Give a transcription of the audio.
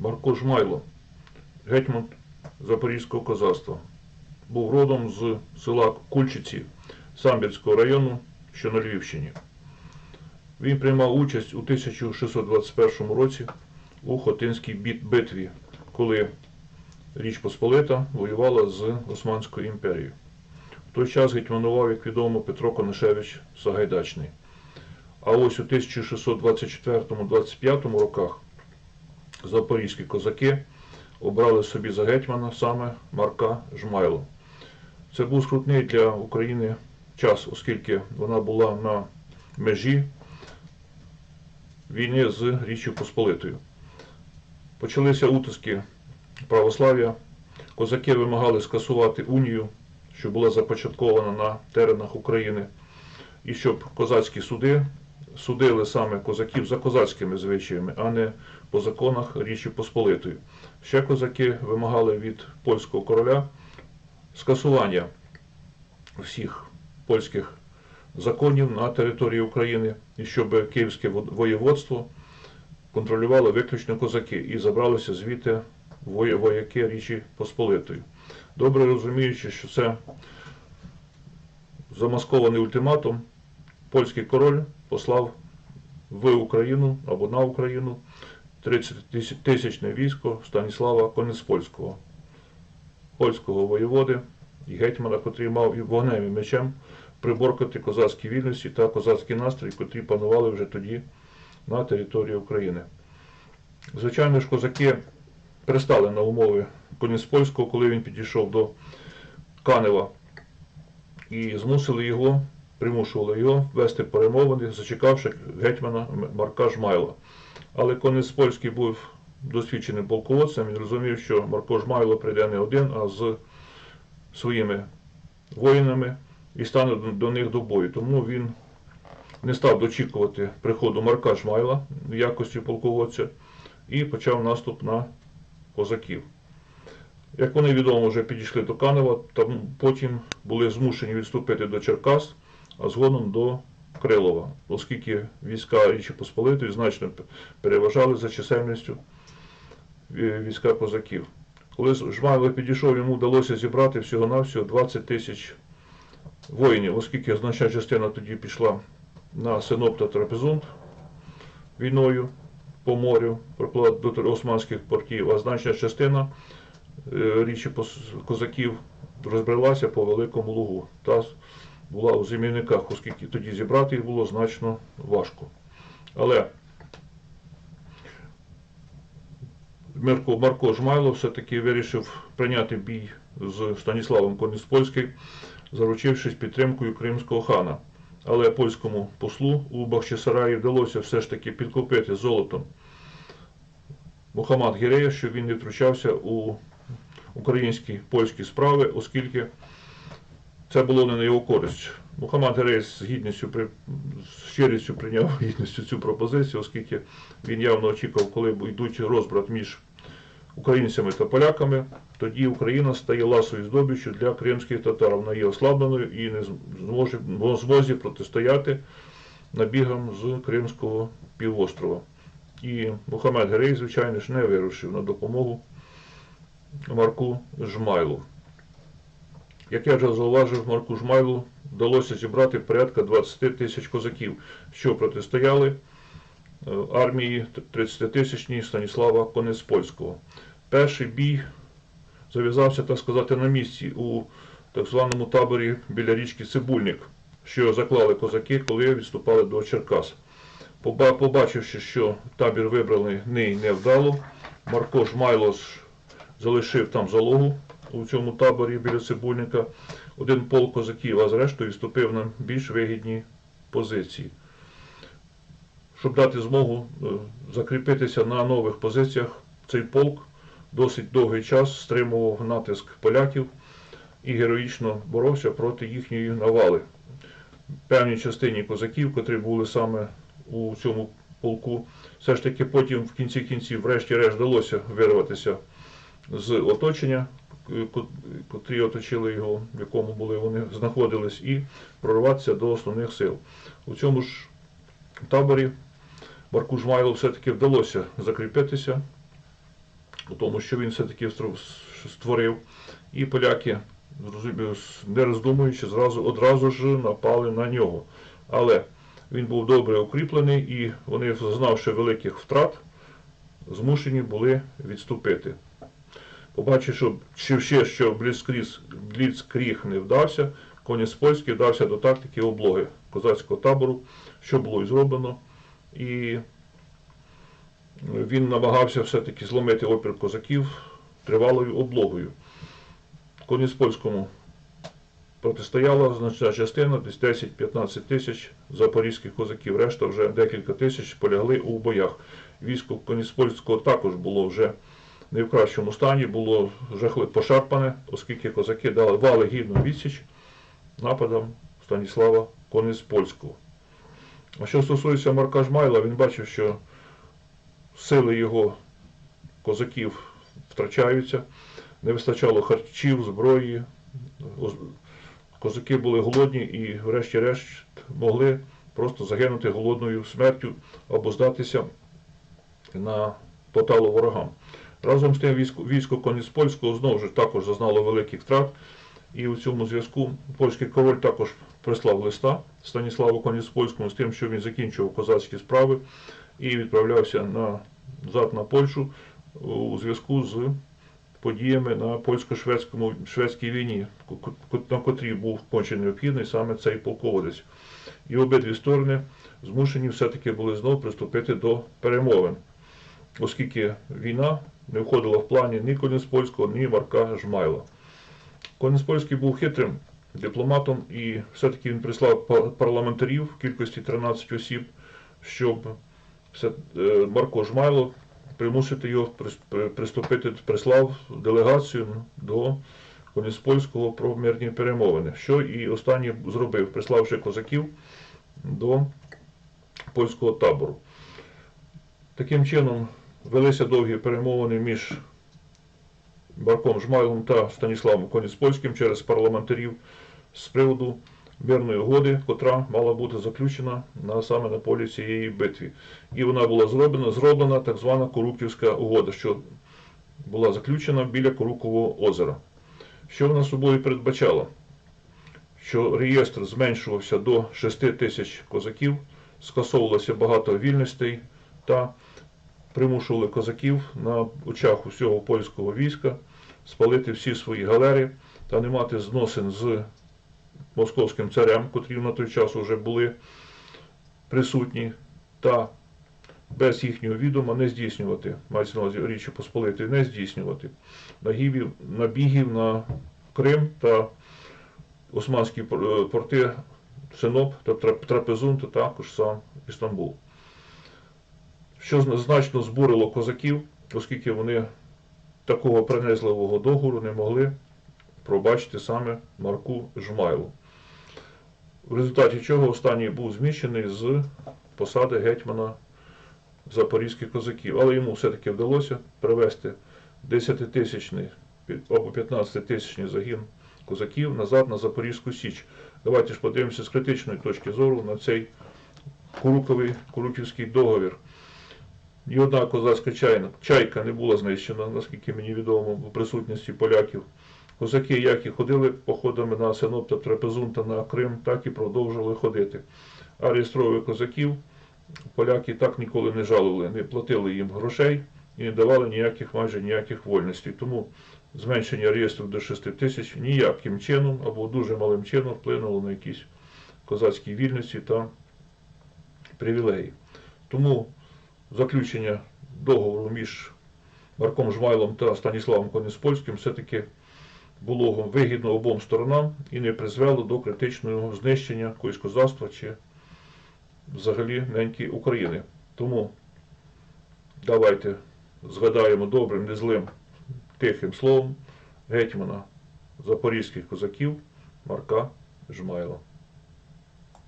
Марко Жмайло, гетьман Запорізького козацтва. Був родом з села Кульчиці Самбірського району, що на Львівщині. Він приймав участь у 1621 році у Хотинській битві, коли Річ Посполита воювала з Османською імперією. В той час гетьманував, як відомо, Петро Конишевич Сагайдачний. А ось у 1624-25 роках запорізькі козаки обрали собі за гетьмана саме Марка Жмайло. Це був скрутний для України час, оскільки вона була на межі війни з Річчю Посполитою. Почалися утиски православ'я. Козаки вимагали скасувати унію, що була започаткована на теренах України, і щоб козацькі суди судили саме козаків за козацькими звичаями, а не по законах Річі Посполитої. Ще козаки вимагали від польського короля скасування всіх польських законів на території України, і щоб Київське воєводство контролювало виключно козаки і забралися звідти вояки Річі Посполитої. Добре розуміючи, що це замаскований ультиматум, польський король послав в Україну або на Україну 30 тисячне військо Станіслава Конецпольського, польського воєводи і гетьмана, котрий мав і вогнем і мечем приборкати козацькі вільності та козацький настрій, котрі панували вже тоді на території України. Звичайно ж, козаки пристали на умови Конецпольського, коли він підійшов до Канева і змусили його, примушували його вести перемовини, зачекавши гетьмана Марка Жмайла. Але конець польський був досвідченим полководцем, він розумів, що Марко Жмайло прийде не один, а з своїми воїнами і стане до- них до бою. Тому він не став дочікувати приходу Марка Жмайла в якості полководця і почав наступ на козаків. Як вони відомо вже підійшли до Канева, там потім були змушені відступити до Черкас, згодом до Крилова, оскільки війська Річі Посполитої значно переважали за чисельністю е, війська козаків. Коли Жмайло підійшов, йому вдалося зібрати всього-навсього 20 тисяч воїнів, оскільки значна частина тоді пішла на Синоп та Трапезунд війною по морю, приплила до османських портів, а значна частина е, річі козаків розбрелася по великому лугу була у зимівниках, оскільки тоді зібрати їх було значно важко. Але Марко, Жмайло все-таки вирішив прийняти бій з Станіславом Коніспольським, заручившись підтримкою кримського хана. Але польському послу у Бахчисараї вдалося все ж таки підкупити золотом Мухаммад Гірея, щоб він не втручався у українські польські справи, оскільки це було не на його користь. Мухаммад Герей з гідністю з щирістю прийняв гідністю цю пропозицію, оскільки він явно очікував, коли йдуть розбрат між українцями та поляками, тоді Україна стає ласою здобиччю для кримських татар. Вона є ослабленою і не зможе в змозі протистояти набігам з Кримського півострова. І Мухаммед Герей, звичайно ж, не вирушив на допомогу Марку Жмайлу. Як я вже зауважив, Марку Жмайлу вдалося зібрати порядка 20 тисяч козаків, що протистояли е, армії 30-тисячній Станіслава Конецпольського. Перший бій зав'язався, так сказати, на місці у так званому таборі біля річки Цибульник, що заклали козаки, коли відступали до Черкас. Побачивши, що табір вибраний не невдало, Марко Жмайло ж залишив там залогу у цьому таборі біля Цибульника. Один полк козаків, а зрештою відступив на більш вигідні позиції. Щоб дати змогу е, закріпитися на нових позиціях, цей полк досить довгий час стримував натиск поляків і героїчно боровся проти їхньої навали. Певній частині козаків, котрі були саме у цьому полку, все ж таки потім в кінці кінців, врешті-решт, вдалося вирватися з оточення, е, котрі оточили його, в якому були вони знаходились, і прорватися до основних сил. У цьому ж таборі Марку Жмайлу все-таки вдалося закріпитися тому, що він все-таки створив. І поляки, не роздумуючи, зразу, одразу ж напали на нього. Але він був добре укріплений і вони, зазнавши великих втрат, змушені були відступити. Побачивши, що ще, що Бліцкріг не вдався, конець польський вдався до тактики облоги козацького табору, що було і зроблено. І він намагався все-таки зломити опір козаків тривалою облогою. Конець польському протистояла значна частина, десь 10-15 тисяч запорізьких козаків. Решта вже декілька тисяч полягли у боях. Військо Коніспольського також було вже не в кращому стані, було жахливо пошарпане, оскільки козаки дали вали гідну відсіч нападам Станіслава Кониспольського. А що стосується Марка Жмайла, він бачив, що сили його козаків втрачаються, не вистачало харчів, зброї. Козаки були голодні і, врешті-решт, могли просто загинути голодною смертю або здатися на поталу ворогам. Разом з тим військо, військо Коніспольського знову ж також зазнало великих втрат. І у цьому зв'язку польський король також прислав листа Станіславу Коніспольському з тим, що він закінчував козацькі справи і відправлявся назад на Польщу у зв'язку з подіями на польсько-шведському шведській війні, на котрій був конче необхідний саме цей полководець. І обидві сторони змушені все-таки були знову приступити до перемовин, оскільки війна не входила в плані ні Коніспольського, ні Марка Жмайла. Коніспольський був хитрим дипломатом і все-таки він прислав парламентарів в кількості 13 осіб, щоб е, Марко Жмайло примусити його приступити, прислав делегацію до Коніспольського про мирні перемовини, що і останній зробив, приславши козаків до польського табору. Таким чином велися довгі перемовини між Марком Жмайлом та Станіславом Коніспольським через парламентарів з приводу мирної угоди, котра мала бути заключена на саме на полі цієї битві. І вона була зроблена, зроблена так звана Коруківська угода, що була заключена біля Корукового озера. Що вона собою передбачала? Що реєстр зменшувався до 6 тисяч козаків, скасовувалося багато вільностей та примушували козаків на очах усього польського війська спалити всі свої галери та не мати зносин з московським царем, котрі на той час вже були присутні, та без їхнього відома не здійснювати, мається на увазі Річі Посполитої, не здійснювати нагибів, набігів на Крим та османські порти Синоп та Тра- Трапезун, та також сам Істамбул. Що значно збурило козаків, оскільки вони такого принизливого договору не могли пробачити саме Марку Жмайлу. В результаті чого останній був зміщений з посади гетьмана запорізьких козаків. Але йому все-таки вдалося привести 10-тисячний або 15-тисячний загін козаків назад на Запорізьку Січ. Давайте ж подивимося з критичної точки зору на цей Куруковий, Куруківський договір. Ні одна козацька чайна, чайка не була знищена, наскільки мені відомо, в присутності поляків. Козаки, як і ходили походами на Синоп та Трапезун на Крим, так і продовжували ходити. А реєстрових козаків поляки так ніколи не жалували, не платили їм грошей і не давали ніяких майже ніяких вольностей. Тому зменшення реєстрів до 6 тисяч ніяким чином або дуже малим чином вплинуло на якісь козацькі вільності та привілеї. Тому заключення договору між Марком Жмайлом та Станіславом Кониспольським все-таки було вигідно обом сторонам і не призвело до критичного знищення козацтва чи взагалі неньки України. Тому давайте згадаємо добрим, не злим, тихим словом гетьмана запорізьких козаків Марка Жмайла.